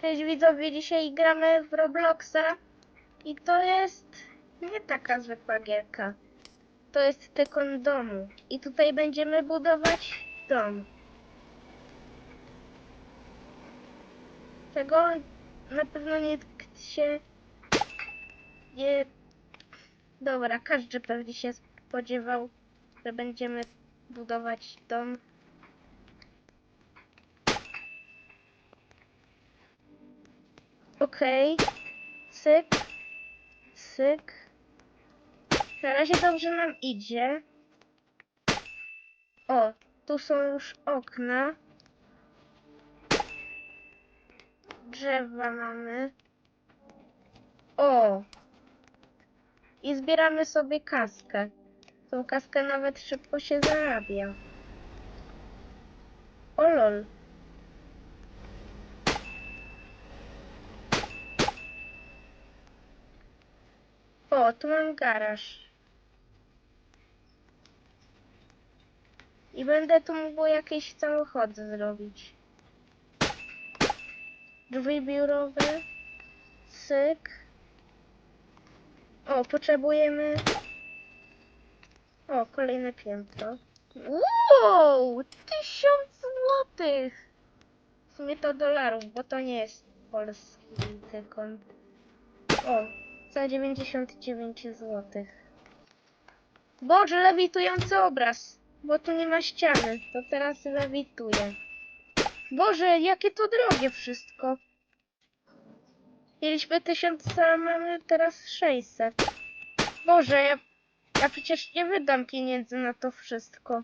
Cześć widzowie, dzisiaj gramy w Robloxa i to jest nie taka zwykła gierka. To jest tykon domu i tutaj będziemy budować dom. Czego na pewno nikt się nie... Dobra, każdy pewnie się spodziewał, że będziemy budować dom. Okej. Syk. Syk. Na razie dobrze nam idzie. O, tu są już okna. Drzewa mamy. O! I zbieramy sobie kaskę. Tą kaskę nawet szybko się zarabia. O lol. O, tu mam garaż. I będę tu mógł jakieś samochody zrobić. Drzwi biurowe. Syk. O, potrzebujemy... O, kolejne piętro. Wow! Tysiąc złotych! W sumie to dolarów, bo to nie jest polski tykon. O, za 99 zł. Boże, lewitujący obraz, bo tu nie ma ściany, to teraz lewituje. Boże, jakie to drogie wszystko. Mieliśmy 1000, a mamy teraz 600. Boże, ja, ja przecież nie wydam pieniędzy na to wszystko.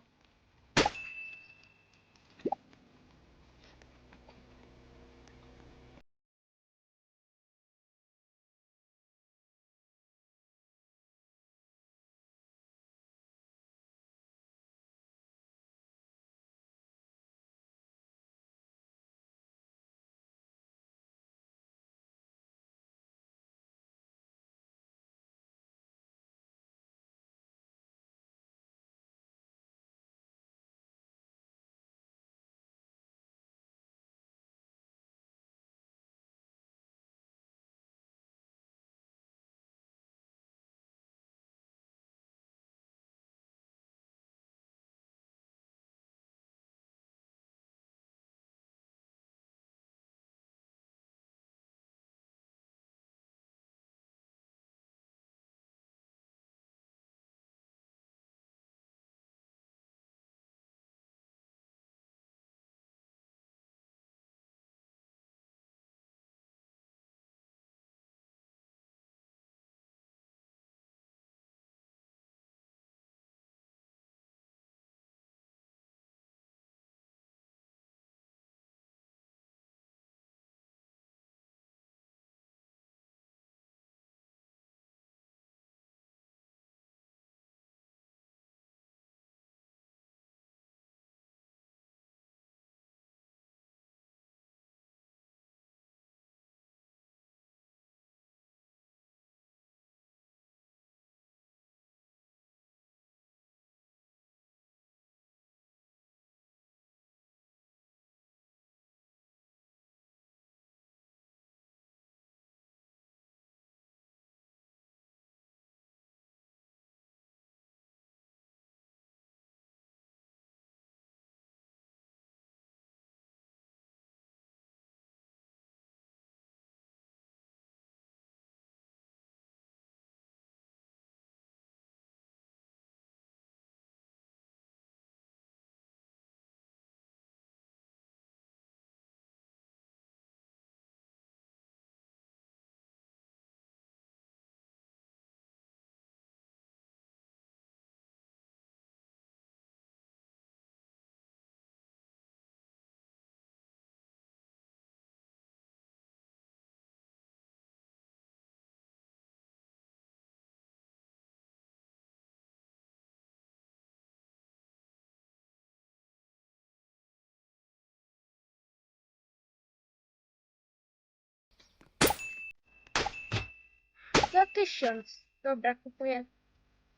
Za tysiąc. Dobra, kupuję.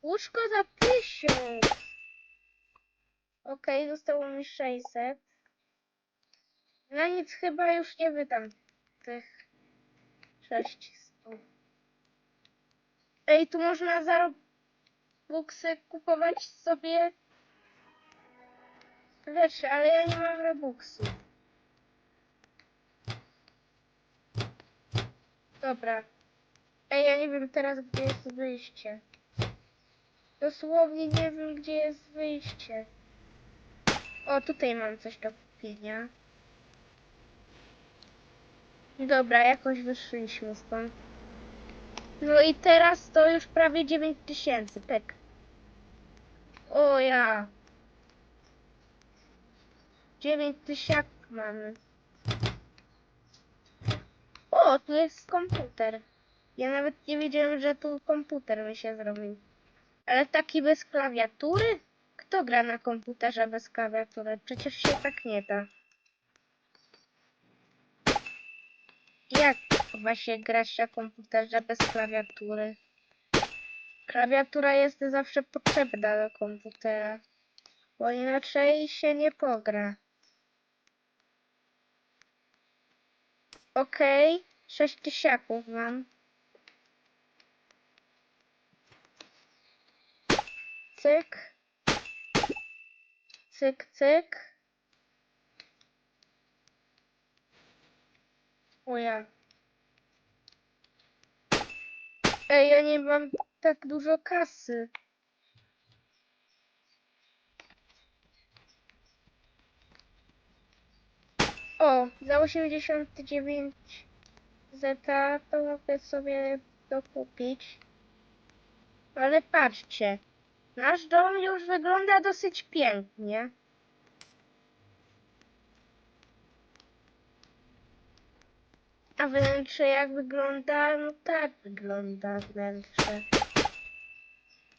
Łóżko za tysiąc. Okej, zostało mi 600. Na nic chyba już nie wydam tych 600. Ej, tu można za Robuxy kupować sobie rzeczy, ale ja nie mam Robuxów. Dobra. Ej, ja nie wiem teraz, gdzie jest wyjście. Dosłownie nie wiem, gdzie jest wyjście. O, tutaj mam coś do kupienia. Dobra, jakoś wyszliśmy stąd. No i teraz to już prawie 9 tysięcy, tak. O ja. 9 tysięcy mamy. O, tu jest komputer. Ja nawet nie wiedziałem, że tu komputer mi się zrobił. Ale taki bez klawiatury? Kto gra na komputerze bez klawiatury? Przecież się tak nie da. Jak się grać na komputerze bez klawiatury? Klawiatura jest zawsze potrzebna do komputera, bo inaczej się nie pogra. Okej, sześć tysiaków mam. Cyk. Cyk, cyk. O ja. Ej, ja nie mam tak dużo kasy. O, za 89 zeta to mogę sobie dokupić. Ale patrzcie, nasz dom już wygląda dosyć pięknie. A wnętrze jak wygląda? No tak wygląda wnętrze.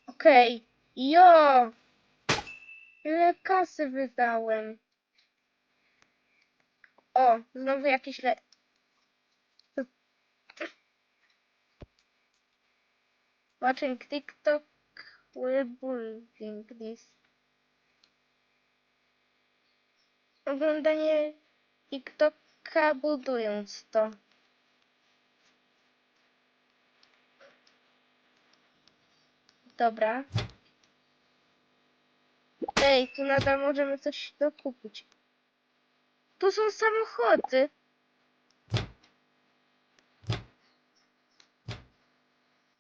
Okej. Jo! Ile kasy wydałem? O, znowu jakieś le... Watching TikTok building this. Oglądanie TikToka budując to. Dobra. Ej, tu nadal możemy coś dokupić. Tu są samochody.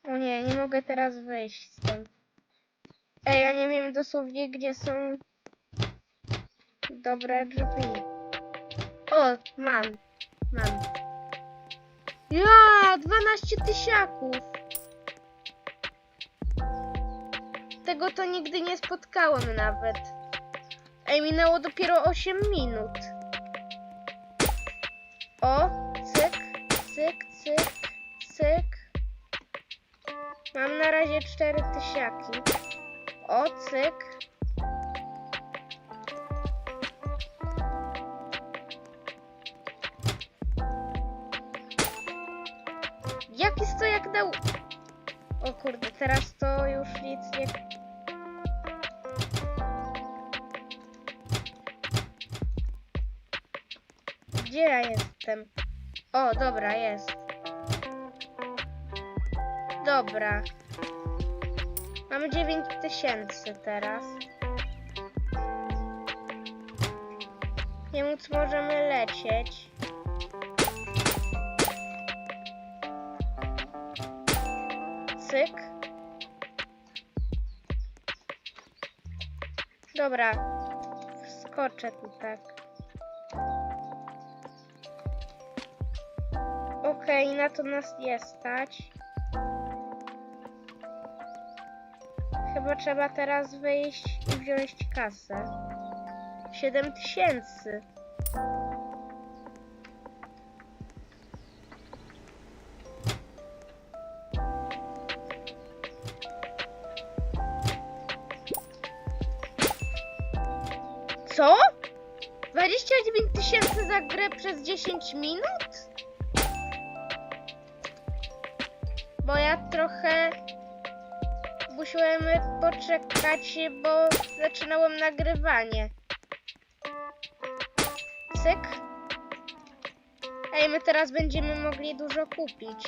O nie, nie mogę teraz wyjść stąd. Ej, ja nie wiem dosłownie, gdzie są dobre drzwi. O, mam. Mam. Ja, 12 tysiaków. Tego to nigdy nie spotkałem nawet. Ej, minęło dopiero 8 minut. O, cyk, cyk, cyk, cyk. Mam na razie 4 tysiaki. O, cyk. Jaki stojak dał... O kurde, teraz to już nic nie... Gdzie ja jestem? O, dobra, jest. Dobra. Mamy 9 tysięcy teraz. Nie móc możemy lecieć. Cyk. Dobra. Wskoczę tu tak. Okej, na to nas nie stać. Chyba trzeba teraz wyjść i wziąć kasę. 7 tysięcy. Co? 29 tysięcy za grę przez 10 minut? Bo ja trochę musiałem poczekać, bo zaczynałem nagrywanie. Cyk. Ej, my teraz będziemy mogli dużo kupić.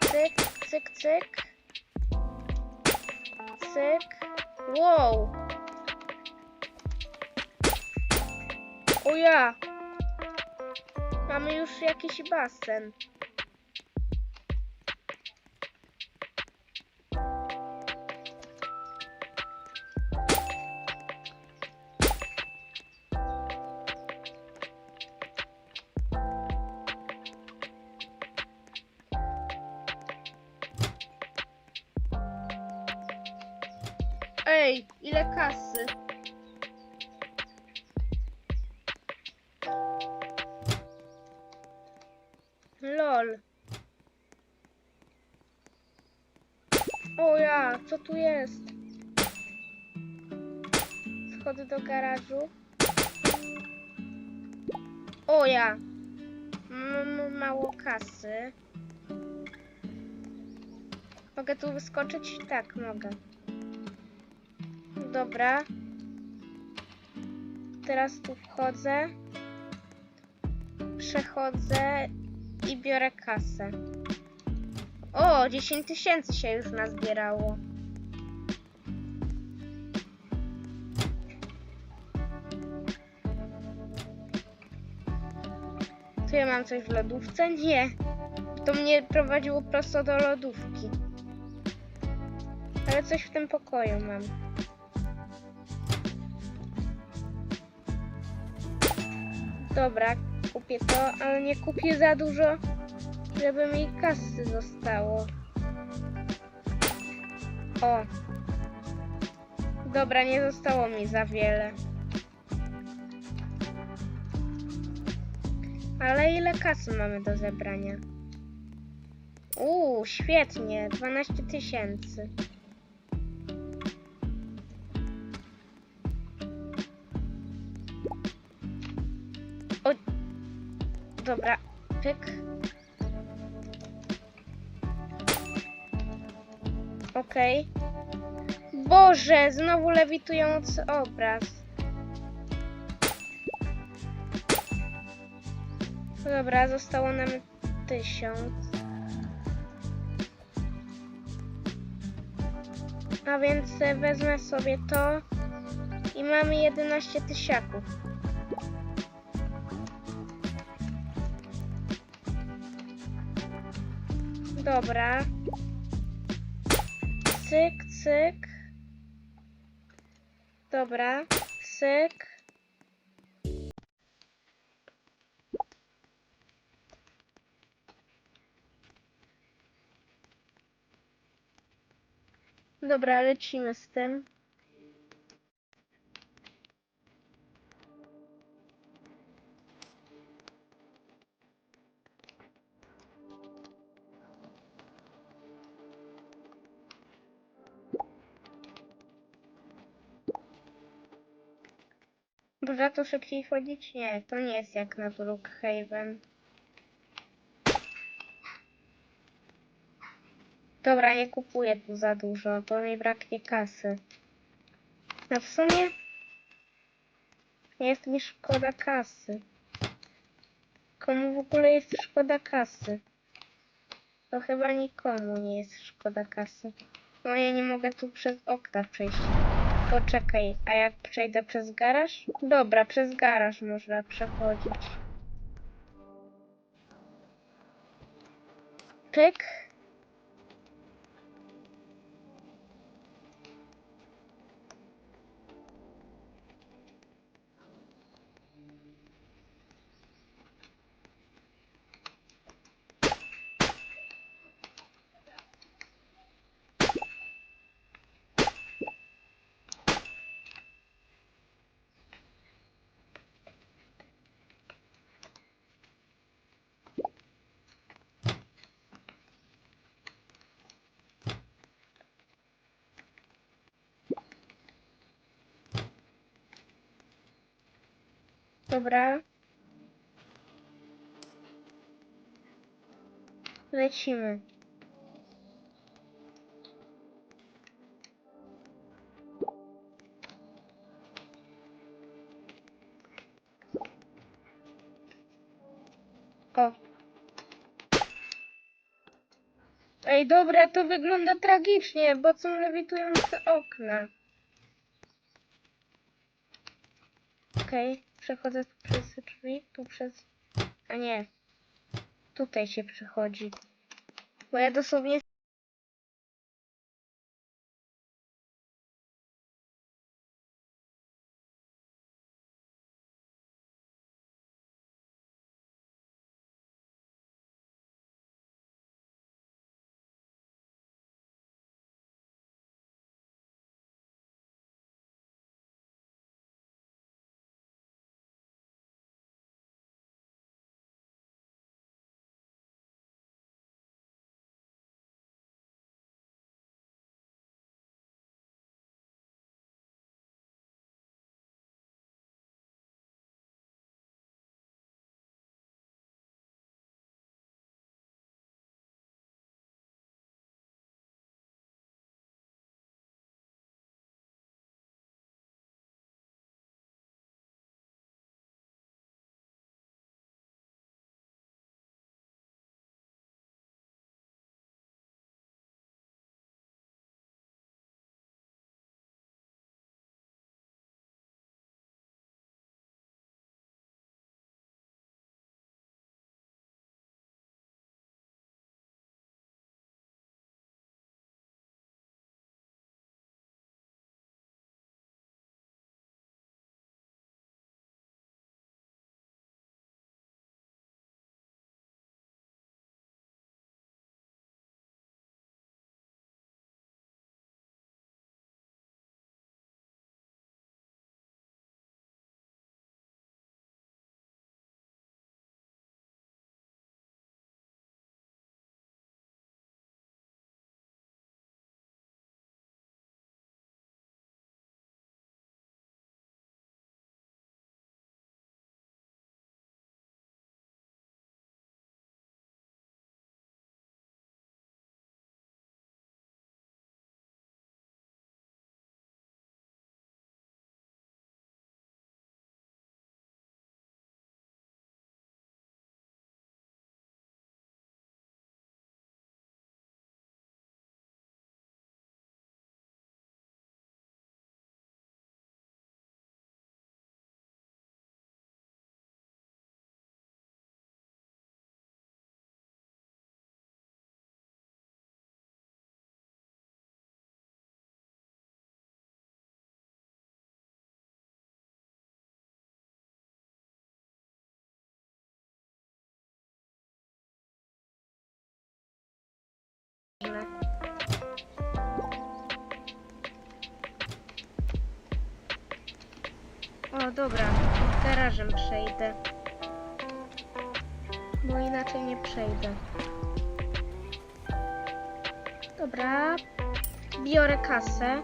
Cyk, cyk, cyk. Cyk. Wow. O ja. Mamy już jakiś basen. Ej, ile kasy? Lol. O ja, co tu jest? Wchodzę do garażu. O ja. Mam mało kasy. Mogę tu wyskoczyć? Tak, mogę. Dobra. Teraz tu wchodzę. Przechodzę i biorę kasę. O, 10 tysięcy się już nazbierało. Tu ja mam coś w lodówce? Nie. To mnie prowadziło prosto do lodówki. Ale coś w tym pokoju mam. Dobra, kupię to, ale nie kupię za dużo, żeby mi kasy zostało. O. Dobra, nie zostało mi za wiele. Ale ile kasy mamy do zebrania? Uuu, świetnie, 12 tysięcy. Dobra, pyk. Okej. Boże, znowu lewitujący obraz. Dobra, zostało nam tysiąc. A więc wezmę sobie to i mamy 11 tysiaków. Dobra. Cyk, cyk. Dobra. Cyk. Dobra, lecimy z tym. Można to szybciej wchodzić? Nie, to nie jest jak na Brookhaven. Dobra, nie kupuję tu za dużo, bo mi braknie kasy. A w sumie nie jest mi szkoda kasy. Komu w ogóle jest szkoda kasy? To chyba nikomu nie jest szkoda kasy. No ja nie mogę tu przez okna przejść. Poczekaj, a jak przejdę przez garaż? Dobra, przez garaż można przechodzić. Pyk. Dobra. Lecimy. O. Ej, dobra, to wygląda tragicznie, bo są lewitujące okna. Okej, przechodzę przez drzwi, tu przez... A nie. Tutaj się przechodzi. Bo ja dosłownie... O, dobra, garażem przejdę. Bo inaczej nie przejdę. Dobra, biorę kasę.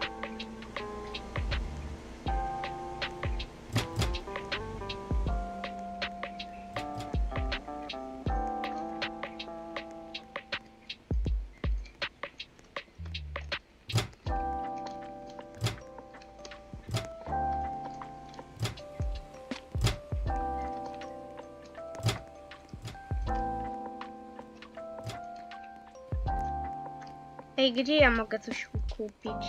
Ej, gdzie ja mogę coś kupić?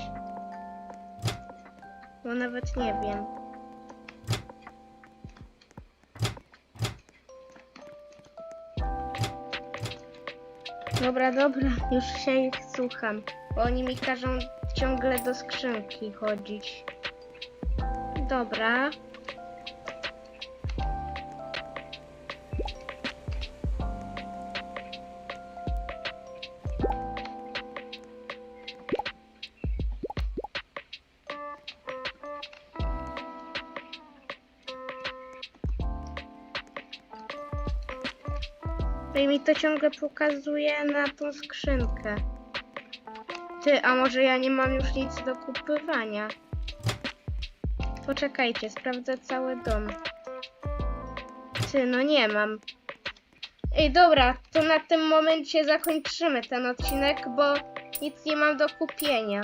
Bo nawet nie wiem. Dobra, dobra, już się ich słucham. Bo oni mi każą ciągle do skrzynki chodzić. Dobra. I mi to ciągle pokazuje na tą skrzynkę. Ty, a może ja nie mam już nic do kupywania? Poczekajcie, sprawdzę cały dom. Ty, no nie mam. Ej, dobra, to na tym momencie zakończymy ten odcinek, bo nic nie mam do kupienia.